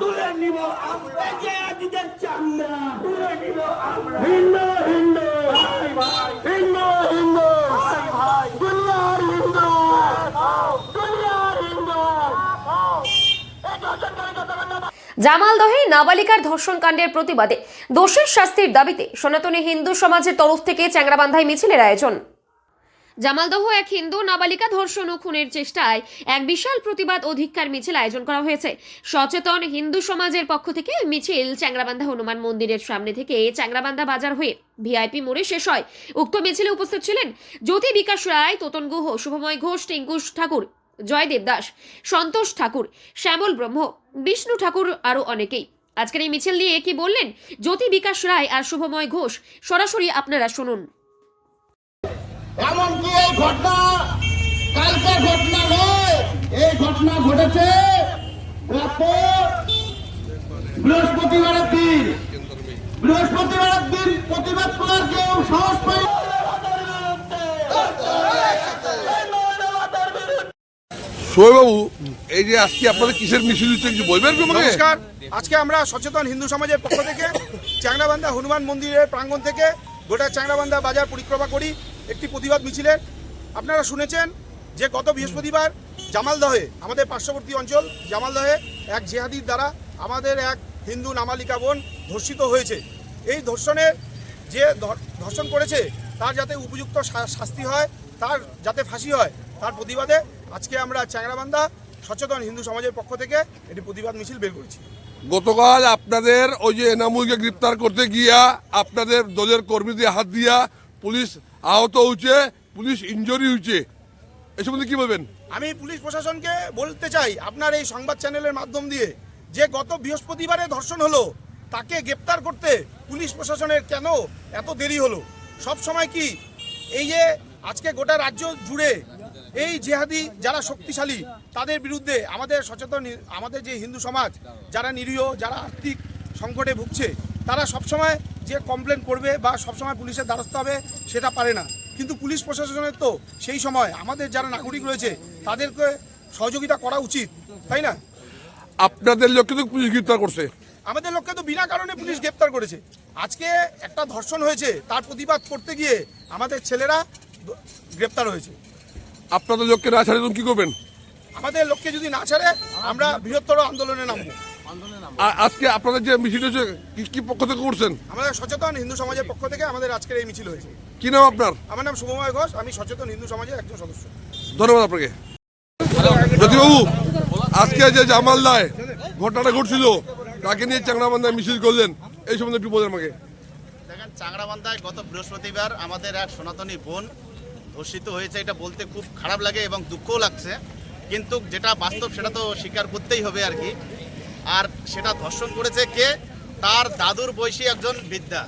তুলে নিব আমরা। যে আদিদের চান্দা তুলে নিব আমরা। হিন্দু হিন্দু ভাই ভাই। হিন্দু হিন্দু ভাই ভাই। দুনিয়ার হিন্দু দুনিয়ার হিন্দু এই দর্শনকারী কথা বললাম জামালদহে নাবালিকার ধর্ষণ কাণ্ডের প্রতিবাদে দোষীর শাস্তির দাবিতে সনাতনী হিন্দু সমাজের তরফ থেকে চ্যাংরাবান্ধায় মিছিলের আয়োজন। জামালদহ এক হিন্দু নাবালিকা ধর্ষণ ও খুনের চেষ্টায় এক বিশাল প্রতিবাদ অধিকার মিছিল আয়োজন করা হয়েছে। সচেতন হিন্দু সমাজের পক্ষ থেকে মিছিল চ্যাংরাবান্ধা হনুমান মন্দিরের সামনে থেকে চ্যাংরাবান্ধা বাজার হয়ে ভিআইপি মোড়ে শেষ হয়। উক্ত মিছিলে উপস্থিত ছিলেন জ্যোতি বিকাশ রায়, তোতন গুহ, শুভময় ঘোষ, টিঙ্কুশ ঠাকুর, জয়দেব দাস, সন্তোষ ঠাকুর, শ্যামল ব্রহ্ম, বিষ্ণু ঠাকুর আরও অনেকেই। আজকের এই মিছিল নিয়ে কি বললেন জ্যোতি বিকাশ রায় আর শুভময় ঘোষ? সরাসরি আপনারা শুনুন। এমনকি এই ঘটনা কালকের ঘটনা নয় এই ঘটনা ঘটেছে গত বৃহস্পতিবারের দিন। বৃহস্পতিবারের দিন প্রতিবাদ করার কেউ সাহস পাই সোহেবাবু এই যে আজকে আপনাদের কিসের মিছিল হচ্ছে কিছু বলবেন নমস্কার। আজকে আমরা সচেতন হিন্দু সমাজের পক্ষ থেকে চ্যাংরাবান্ধা হনুমান মন্দিরের প্রাঙ্গণ থেকে গোটা চ্যাংরাবান্ধা বাজার পরিক্রমা করি। একটি প্রতিবাদ মিছিলের আপনারা শুনেছেন যে গত বৃহস্পতিবার জামালদহে, আমাদের পার্শ্ববর্তী অঞ্চল জামালদহে এক জেহাদির দ্বারা আমাদের এক হিন্দু নামালিকা বোন ধর্ষিত হয়েছে। এই ধর্ষণের যে ধর্ষণ করেছে, তার যাতে উপযুক্ত শাস্তি হয়, তার যাতে ফাঁসি হয়, তার প্রতিবাদে আজকে আমরা চ্যাংরাবান্ধা সচেতন হিন্দু সমাজের পক্ষ থেকে একটি প্রতিবাদ মিছিল বের করেছি। গতকাল আপনাদের ওই যে এনামুলকে গ্রেপ্তার করতে গিয়া আপনাদের দলের কর্মীদের হাত দিয়া পুলিশ আহত হয়েছে, পুলিশ ইনজুরি হয়েছে। এ সম্বন্ধে কি বলবেন? আমি পুলিশ প্রশাসনকে বলতে চাই, আপনার এই সংবাদ চ্যানেলের মাধ্যম দিয়ে যে গত বৃহস্পতিবারে ধর্ষণ হলো, তাকে গ্রেপ্তার করতে পুলিশ প্রশাসনের কেন এত দেরি হলো? সব সময় কি এই যে আজকে গোটা রাজ্য জুড়ে এই জেহাদি যারা শক্তিশালী, তাদের বিরুদ্ধে আমাদের সচেতন, আমাদের যে হিন্দু সমাজ, যারা নিরীহ, যারা আর্থিক সংকটে ভুগছে তারা সবসময় যে কমপ্লেন করবে বা সবসময় পুলিশের দ্বারস্থ হবে সেটা পারে না। কিন্তু পুলিশ প্রশাসনের তো সেই সময় আমাদের যারা নাগরিক রয়েছে তাদেরকে সহযোগিতা করা উচিত তাই না? আপনাদের লোককে তো পুলিশ গ্রেপ্তার করছে। আমাদের লোককে তো বিনা কারণে পুলিশ গ্রেপ্তার করেছে। আজকে একটা ধর্ষণ হয়েছে তার প্রতিবাদ করতে গিয়ে আমাদের ছেলেরা গ্রেপ্তার হয়েছে। আপনাদের লোককে না ছাড়ে তখন কি করবেন? আমাদের লোককে যদি না ছাড়ে আমরা বৃহত্তর আন্দোলনে নামবো। আজকে আপনাদের যে মিছিল হচ্ছে কি কি পক্ষ থেকে করছেন? আমাদের সচেতন হিন্দু সমাজের পক্ষ থেকে আমাদের আজকের এই মিছিল হয়েছে। কি নাম আপনার? আমার নাম শুভময় ঘোষ আমি সচেতন হিন্দু সমাজের একজন সদস্য। ধন্যবাদ আপনাকে। জ্যোতিবাবু আজকে যে জামালদায় ঘটনাটা ঘটছিল তাকে নিয়ে চাংরাবান্ধায় মিছিল করলেন। এই সম্বন্ধে একটু বলেন আমাকে। দেখেন চাংরাবান্ধায় গত বৃহস্পতিবার আমাদের এক সনাতনী বোন ধর্ষিত হয়েছে এটা বলতে খুব খারাপ লাগে এবং দুঃখও লাগছে। কিন্তু যেটা বাস্তব সেটা তো স্বীকার করতেই হবে আর কি। আর সেটা ধর্ষণ করেছে কে? তার দাদুর বয়সী একজন বিদ্যা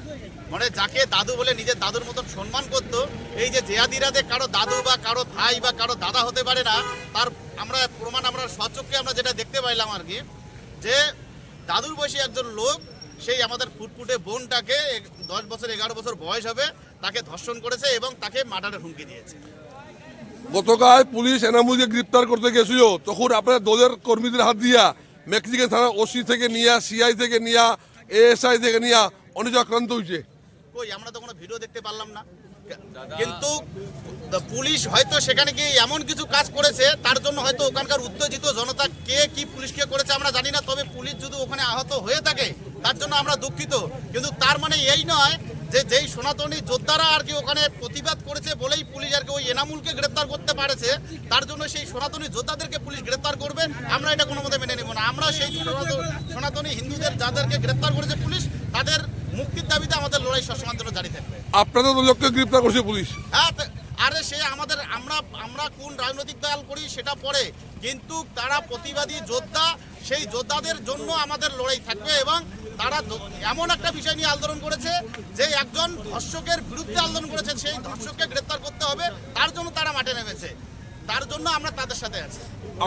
মানে যাকে দাদু বলে নিজের দাদুর মতন সম্মান করতো, এই যে জেহাদিরা যে কারও দাদু বা কারও ভাই বা কারও দাদা হতে পারে না, তার আমরা প্রমাণ, আমরা সচক্ষে আমরা যেটা দেখতে পাইলাম আর কি, যে দাদুর বয়সী একজন লোক, সেই আমাদের ফুটফুটে বোনটাকে দশ বছর, এগারো বছর বয়স হবে, তাকে ধর্ষণ করেছে এবং তাকে মার্ডারের হুমকি দিয়েছে। গতকাল পুলিশ এনামুলকে গ্রেপ্তার করতে গেছিল, তখন আপনার দলের কর্মীদের হাত দিয়া মেক্সিকান থানা ওসি থেকে নিয়া, সিআই থেকে নিয়া, এএসআই থেকে নিয়া অনেক আক্রান্ত হয়েছে। আমরা তো কোনো ভিডিও দেখতে পারলাম না। কিন্তু পুলিশ হয়তো সেখানে গিয়ে এমন কিছু কাজ করেছে, তার জন্য হয়তো ওখানকার উত্তেজিত জনতা কে কি পুলিশকে করেছে আমরা জানি না, তবে পুলিশ যদি ওখানে আহত হয়ে থাকে, তার জন্য আমরা দুঃখিত। কিন্তু তার মানে এই নয় যে যেই সনাতনী যোদ্ধারা আর কি ওখানে প্রতিবাদ করেছে বলেই পুলিশ আর কি ওই এনামুলকে গ্রেপ্তার করতে পারেছে তার জন্য সেই সনাতনী যোদ্ধাদেরকে পুলিশ গ্রেপ্তার করবে আমরা এটা কোনো মতে মেনে নেব না। আমরা সেই সনাতন- হিন্দুদের যাদেরকে গ্রেপ্তার করেছে পুলিশ তাদের মুক্তির দাবিতে আমাদের লড়াই সবসময় জন্য জারি থাকবে। আপনাদের লোককে গ্রেপ্তার করছে পুলিশ। হ্যাঁ আরে সে আমাদের আমরা আমরা কোন রাজনৈতিক দল করি সেটা পরে কিন্তু তারা প্রতিবাদী যোদ্ধা সেই যোদ্ধাদের জন্য আমাদের লড়াই থাকবে এবং তারা এমন একটা বিষয় নিয়ে আন্দোলন করেছে যে একজন ধর্ষকের বিরুদ্ধে আন্দোলন করেছে সেই ধর্ষককে গ্রেপ্তার করতে হবে তার জন্য তারা মাঠে নেমেছে। তার জন্য আমরা তাদের সাথে আছি।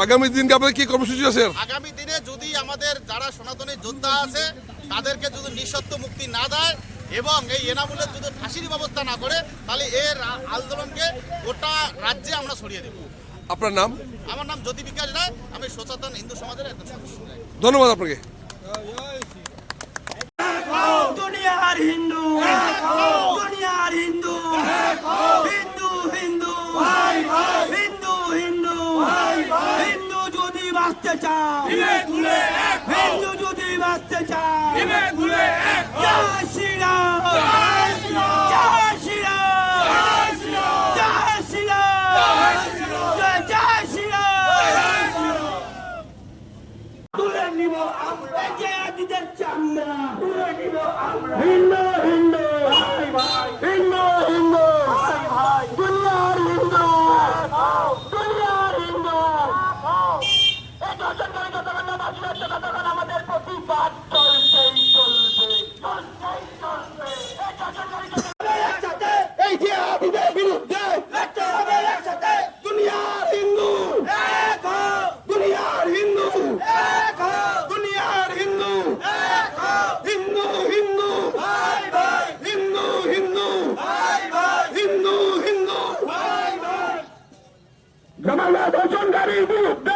আগামী দিনকে আপনাদের কি কর্মসূচি আছে? আগামী দিনে যদি আমাদের যারা সনাতনী যোদ্ধা আছে তাদেরকে যদি নিঃশর্ত মুক্তি না দেয় এবং এই এনামুলের যদি ফাঁসির ব্যবস্থা না করে তাহলে এর আন্দোলনকে গোটা রাজ্যে আমরা সরিয়ে দেব। আপনার নাম? আমার নাম জ্যোতি বিকাশ রায়। সচেতন হিন্দু সমাজের ধন্যবাদ আপনাকে। হিন্দু হিন্দু হিন্দু হিন্দু হিন্দু যদি বাঁচতে চাও হিন্দু যদি বাঁচতে চাও Namanya bosan dari ibu.